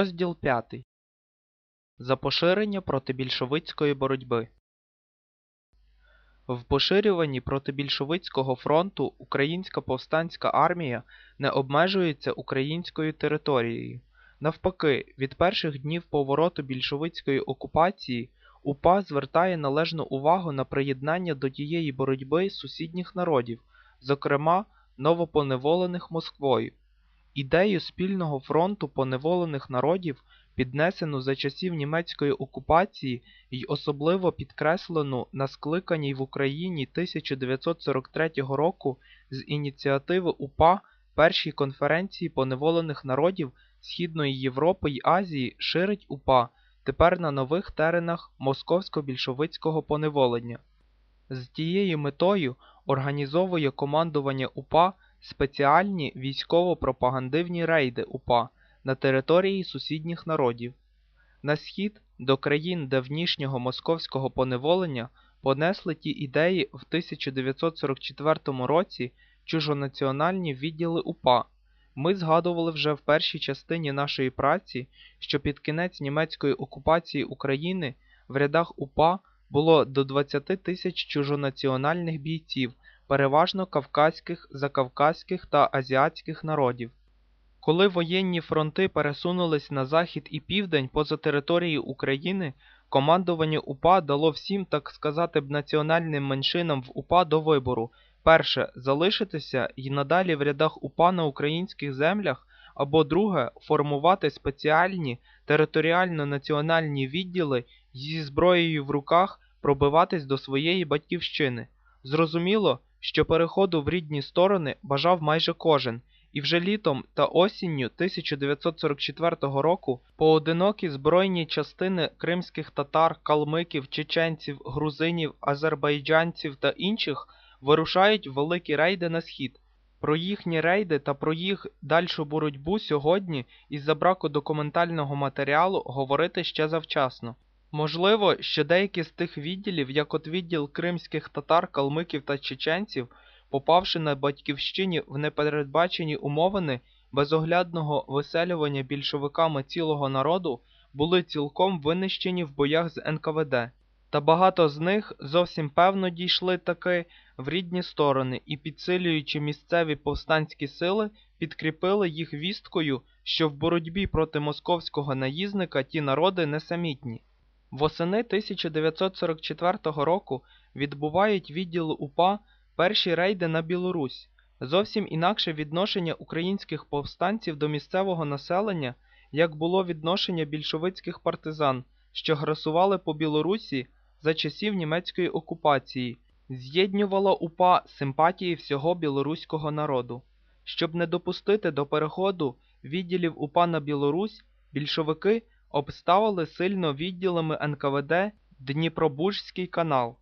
Розділ 5. За поширення проти більшовицької боротьби. В поширюванні проти більшовицького фронту Українська повстанська армія не обмежується українською територією. Навпаки, від перших днів повороту більшовицької окупації УПА звертає належну увагу на приєднання до тієї боротьби сусідніх народів, зокрема новопоневолених Москвою. Ідею спільного фронту поневолених народів, піднесену за часів німецької окупації й особливо підкреслену на скликаній в Україні 1943 року з ініціативи УПА Першій конференції поневолених народів Східної Європи й Азії ширить УПА тепер на нових теренах московсько-більшовицького поневолення. З тією метою організовує командування УПА спеціальні військово-пропагандивні рейди УПА на території сусідніх народів. На схід до країн давнішнього московського поневолення понесли ті ідеї в 1944 році чужонаціональні відділи УПА. Ми згадували вже в першій частині нашої праці, що під кінець німецької окупації України в рядах УПА було до 20 тисяч чужонаціональних бійців, переважно кавказьких, закавказьких та азіатських народів. Коли воєнні фронти пересунулись на захід і південь поза територією України, командування УПА дало всім, так сказати, б національним меншинам в УПА до вибору перше залишитися і надалі в рядах УПА на українських землях, або друге формувати спеціальні територіально-національні відділи зі зброєю в руках пробиватись до своєї батьківщини. Зрозуміло, що переходу в рідні сторони бажав майже кожен, і вже літом та осінню 1944 року поодинокі збройні частини кримських татар, калмиків, чеченців, грузинів, азербайджанців та інших вирушають великі рейди на схід. Про їхні рейди та про їх дальшу боротьбу сьогодні із-за браку документального матеріалу говорити ще завчасно. Можливо, що деякі з тих відділів, як от відділ кримських татар, калмиків та чеченців, попавши на батьківщині в непередбачені умовини безоглядного виселювання більшовиками цілого народу, були цілком винищені в боях з НКВД. Та багато з них зовсім певно дійшли таки в рідні сторони і, підсилюючи місцеві повстанські сили, підкріпили їх вісткою, що в боротьбі проти московського наїзника ті народи несамітні. Восени 1944 року відбувають відділи УПА перші рейди на Білорусь. Зовсім інакше відношення українських повстанців до місцевого населення, як було відношення більшовицьких партизан, що грасували по Білорусі за часів німецької окупації, з'єднювало УПА симпатії всього білоруського народу. Щоб не допустити до переходу відділів УПА на Білорусь, більшовики обставили сильно відділами НКВД Дніпробужський канал.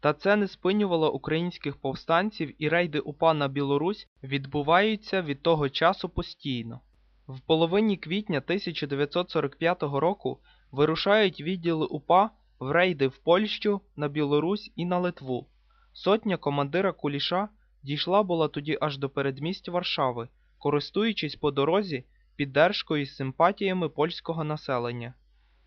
Та це не спинювало українських повстанців і рейди УПА на Білорусь відбуваються від того часу постійно. В половині квітня 1945 року вирушають відділи УПА в рейди в Польщу, на Білорусь і на Литву. Сотня командира Куліша дійшла була тоді аж до передмістя Варшави, користуючись по дорозі піддержкою і симпатіями польського населення.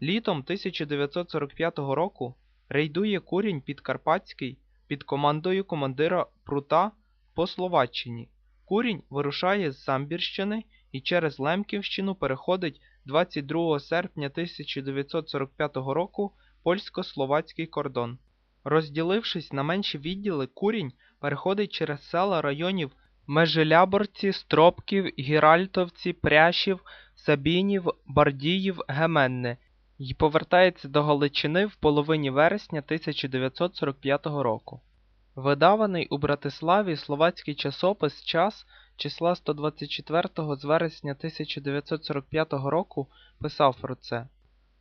Літом 1945 року рейдує курінь Підкарпатський під командою командира Прута по Словаччині. Курінь вирушає з Самбірщини і через Лемківщину переходить 22 серпня 1945 року польсько-словацький кордон. Розділившись на менші відділи, курінь переходить через села районів Межеляборці, Стропків, Гіральтовці, Пряшів, Сабінів, Бардіїв, Геменне і повертається до Галичини в половині вересня 1945 року. Видаваний у Братиславі словацький часопис Час числа 124 з вересня 1945 року писав про це.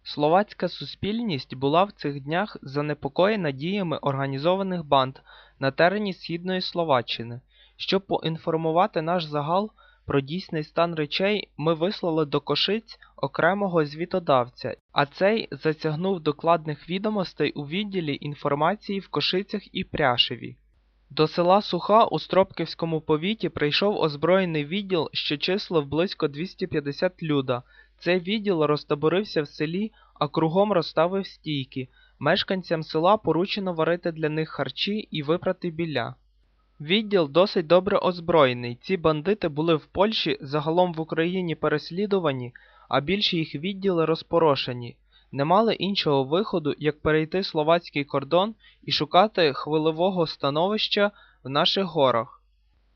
Словацька суспільність була в цих днях занепокоєна діями організованих банд на терені Східної Словаччини. Щоб поінформувати наш загал про дійсний стан речей, ми вислали до Кошиць окремого звітодавця, а цей затягнув докладних відомостей у відділі інформації в Кошицях і Пряшеві. До села Суха у Стропківському повіті прийшов озброєний відділ, що числив близько 250 люда. Цей відділ розтаборився в селі, а кругом розставив стійки. Мешканцям села поручено варити для них харчі і випрати білля. Відділ досить добре озброєний. Ці бандити були в Польщі, загалом в Україні переслідувані, а більші їх відділи розпорошені. Не мали іншого виходу, як перейти словацький кордон і шукати хвилевого становища в наших горах.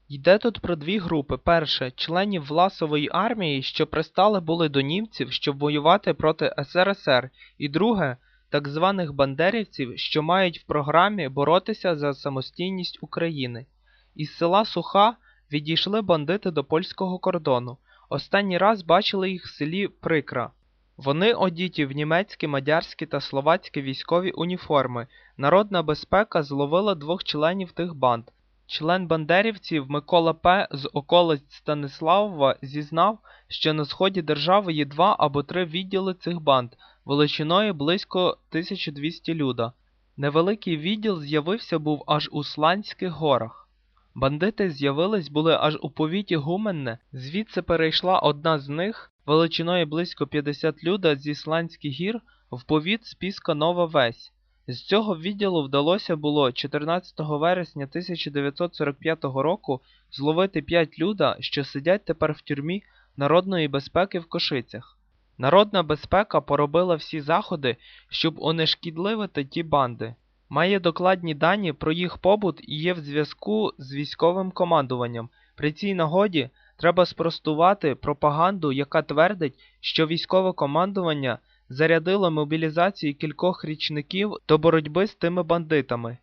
Йде тут про дві групи. Перше членів Власової армії, що пристали були до німців, щоб воювати проти СРСР, і друге так званих бандерівців, що мають в програмі боротися за самостійність України. Із села Суха відійшли бандити до польського кордону. Останній раз бачили їх в селі Прикра. Вони одіті в німецькі, мадярські та словацькі військові уніформи. Народна безпека зловила двох членів тих банд. Член бандерівців Микола П. з околиць Станиславова зізнав, що на сході держави є два або три відділи цих банд, величиною близько 1200 люда. Невеликий відділ з'явився був аж у Сланських горах. Бандити з'явились були аж у повіті Гуменне, звідси перейшла одна з них, величиною близько 50 люда зі Сланських гір, в повіт спіска Нова Весь. З цього відділу вдалося було 14 вересня 1945 року зловити 5 люда, що сидять тепер в тюрмі народної безпеки в Кошицях. Народна безпека поробила всі заходи, щоб унешкідливити ті банди. Має докладні дані про їх побут і є в зв'язку з військовим командуванням. При цій нагоді треба спростувати пропаганду, яка твердить, що військове командування зарядило мобілізацію кількох річників до боротьби з тими бандитами.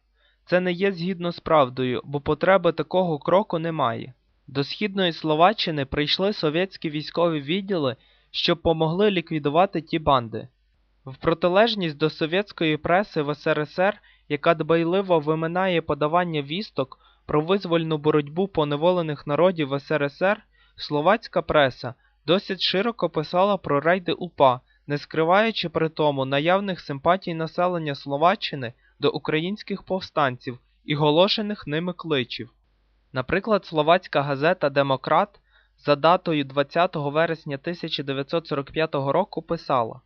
Це не є згідно з правдою, бо потреби такого кроку немає. До східної Словаччини прийшли совєтські військові відділи, що помогли ліквідувати ті банди. В протилежність до совєтської преси в СРСР, яка дбайливо виминає подавання вісток про визвольну боротьбу поневолених народів в СРСР, словацька преса досить широко писала про рейди УПА, не скриваючи при тому наявних симпатій населення Словаччини до українських повстанців і голошених ними кличів. Наприклад, словацька газета Демократ за датою 20 вересня 1945 року писала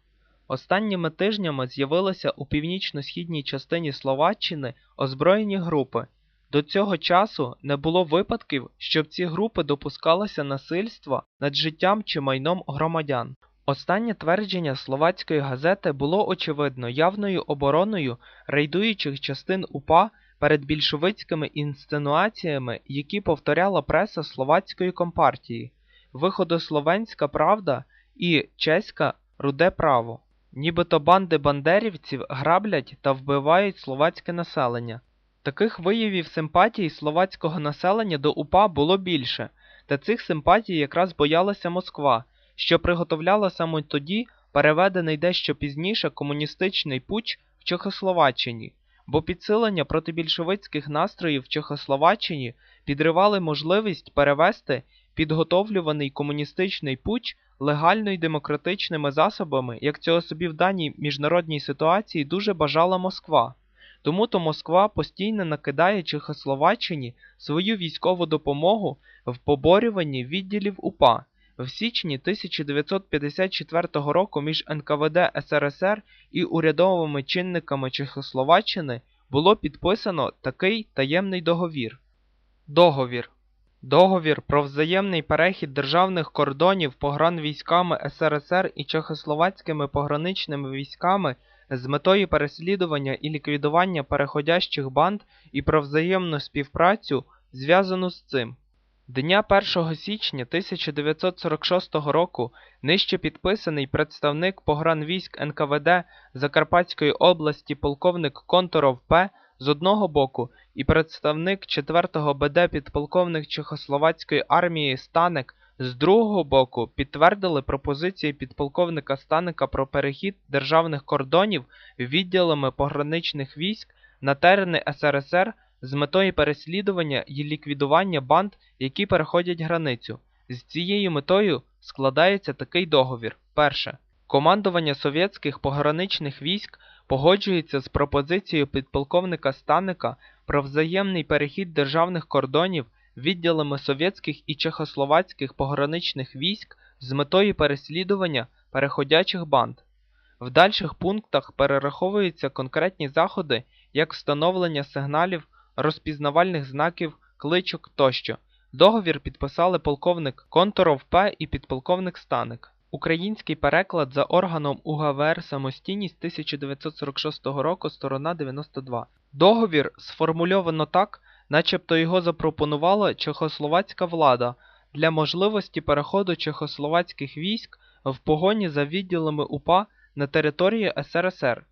Останніми тижнями з'явилися у північно-східній частині Словаччини озброєні групи. До цього часу не було випадків, щоб ці групи допускалися насильства над життям чи майном громадян. Останнє твердження словацької газети було очевидно явною обороною рейдуючих частин УПА перед більшовицькими інсценуаціями, які повторяла преса словацької компартії, Виходословенська правда і чеська руде право. Нібито банди бандерівців граблять та вбивають словацьке населення. Таких виявів симпатії словацького населення до УПА було більше, та цих симпатій якраз боялася Москва, що приготовляла саме тоді переведений дещо пізніше комуністичний путч в Чехословаччині, бо підсилення протибільшовицьких настроїв в Чехословаччині підривали можливість перевести підготовлюваний комуністичний путч легально й демократичними засобами, як цього собі в даній міжнародній ситуації дуже бажала Москва. Тому то Москва постійно накидає Чехословаччині свою військову допомогу в поборюванні відділів УПА. В січні 1954 року між НКВД СРСР і урядовими чинниками Чехословаччини було підписано такий таємний договір. Договір Договір про взаємний перехід державних кордонів погранвійськами СРСР і чехословацькими пограничними військами з метою переслідування і ліквідування переходящих банд і про взаємну співпрацю зв'язану з цим. Дня 1 січня 1946 року нижче підписаний представник погранвійськ НКВД Закарпатської області полковник Конторов П з одного боку і представник 4-го БД підполковник Чехословацької армії Станик з другого боку підтвердили пропозиції підполковника Станика про перехід державних кордонів відділами пограничних військ на терени СРСР з метою переслідування і ліквідування банд, які переходять границю. З цією метою складається такий договір. Перше. Командування совєтських пограничних військ погоджується з пропозицією підполковника Станика про взаємний перехід державних кордонів відділами совєтських і чехословацьких пограничних військ з метою переслідування переходячих банд. В дальших пунктах перераховуються конкретні заходи, як встановлення сигналів, розпізнавальних знаків, кличок тощо. Договір підписали полковник Конторов П. і підполковник Станик. Український переклад за органом УГВР «Самостійність» 1946 року, сторона 92. Договір сформульовано так, начебто його запропонувала чехословацька влада для можливості переходу чехословацьких військ в погоні за відділами УПА на території СРСР.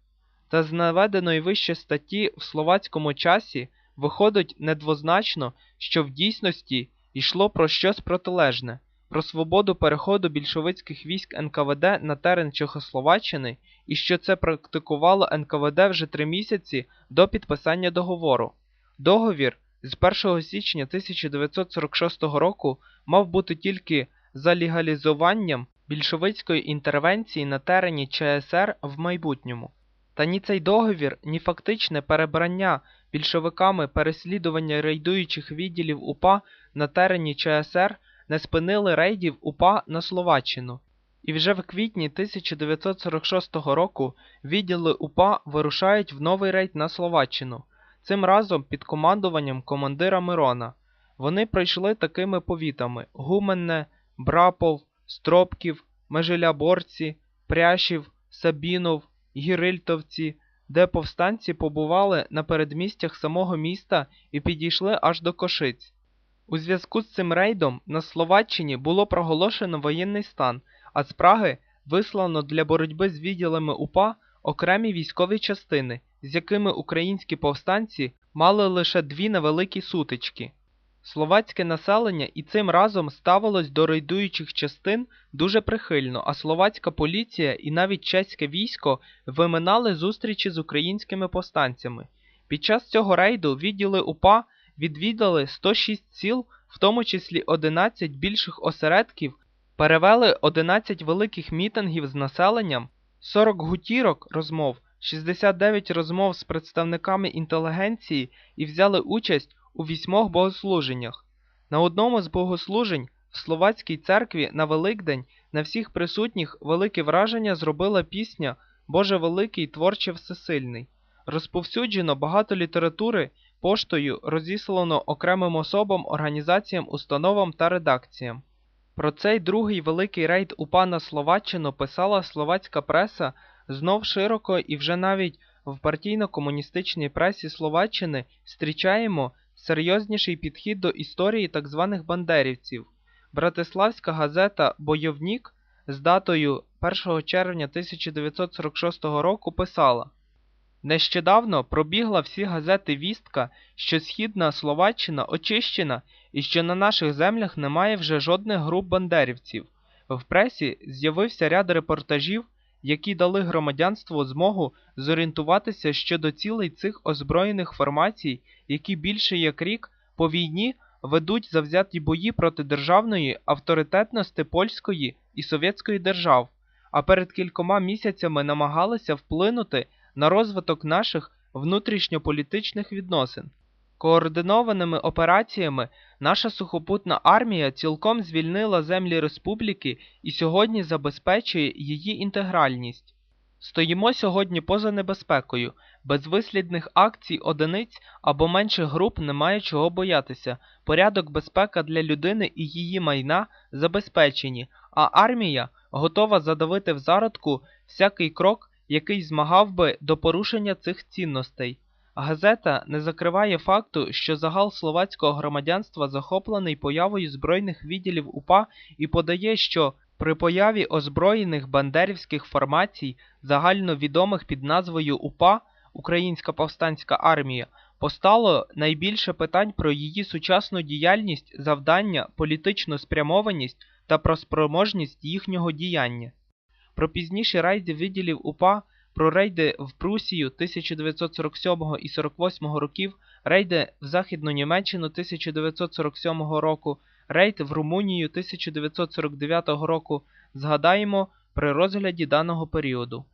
Та з наведеної вище статті в словацькому часі виходить недвозначно, що в дійсності йшло про щось протилежне про свободу переходу більшовицьких військ НКВД на терен Чехословаччини і що це практикувало НКВД вже три місяці до підписання договору. Договір з 1 січня 1946 року мав бути тільки за легалізуванням більшовицької інтервенції на терені ЧСР в майбутньому. Та ні цей договір, ні фактичне перебрання більшовиками переслідування рейдуючих відділів УПА на терені ЧСР не спинили рейдів УПА на Словаччину. І вже в квітні 1946 року відділи УПА вирушають в новий рейд на Словаччину, цим разом під командуванням командира Мирона. Вони пройшли такими повітами: Гуменне, Брапов, Стропків, Межеляборці, Пряшів, Сабінов, Гірильтовці, де повстанці побували на передмістях самого міста і підійшли аж до Кошиць. У зв'язку з цим рейдом на Словаччині було проголошено воєнний стан, а з Праги вислано для боротьби з відділами УПА окремі військові частини, з якими українські повстанці мали лише дві невеликі сутички. Словацьке населення і цим разом ставилось до рейдуючих частин дуже прихильно, а словацька поліція і навіть чеське військо виминали зустрічі з українськими повстанцями. Під час цього рейду відділи УПА відвідали 106 сіл, в тому числі 11 більших осередків, перевели 11 великих мітингів з населенням, 40 гутірок розмов, 69 розмов з представниками інтелігенції і взяли участь у вісьмох богослуженнях. На одному з богослужень в Словацькій церкві на Великдень на всіх присутніх велике враження зробила пісня Боже великий творче всесильний. Розповсюджено багато літератури поштою розіслано окремим особам, організаціям, установам та редакціям. Про цей другий великий рейд УПА на Словаччину писала словацька преса знов широко і вже навіть в партійно-комуністичній пресі Словаччини зустрічаємо серйозніший підхід до історії так званих бандерівців. Братиславська газета Бойовнік з датою 1 червня 1946 року писала Нещодавно пробігла всі газети вістка, що Східна Словаччина очищена і що на наших землях немає вже жодних груп бандерівців. В пресі з'явився ряд репортажів, які дали громадянству змогу зорієнтуватися щодо цілей цих озброєних формацій, які більше як рік по війні ведуть завзяті бої проти державної авторитетності польської і совєтської держав, а перед кількома місяцями намагалися вплинути на розвиток наших внутрішньополітичних відносин. Координованими операціями наша сухопутна армія цілком звільнила землі республіки і сьогодні забезпечує її інтегральність. Стоїмо сьогодні поза небезпекою, без вислідних акцій одиниць або менших груп немає чого боятися. Порядок безпека для людини і її майна забезпечені, а армія готова задавити в зародку всякий крок, який змагав би до порушення цих цінностей. Газета не закриває факту, що загал словацького громадянства захоплений появою збройних відділів УПА і подає, що при появі озброєних бандерівських формацій, загальновідомих під назвою УПА Українська повстанська армія, постало найбільше питань про її сучасну діяльність, завдання, політичну спрямованість та про спроможність їхнього діяння. Про пізніші рейди відділів УПА, про рейди в Прусію 1947 і 48 років, рейди в Західну Німеччину 1947 року, рейд в Румунію 1949 року згадаємо при розгляді даного періоду.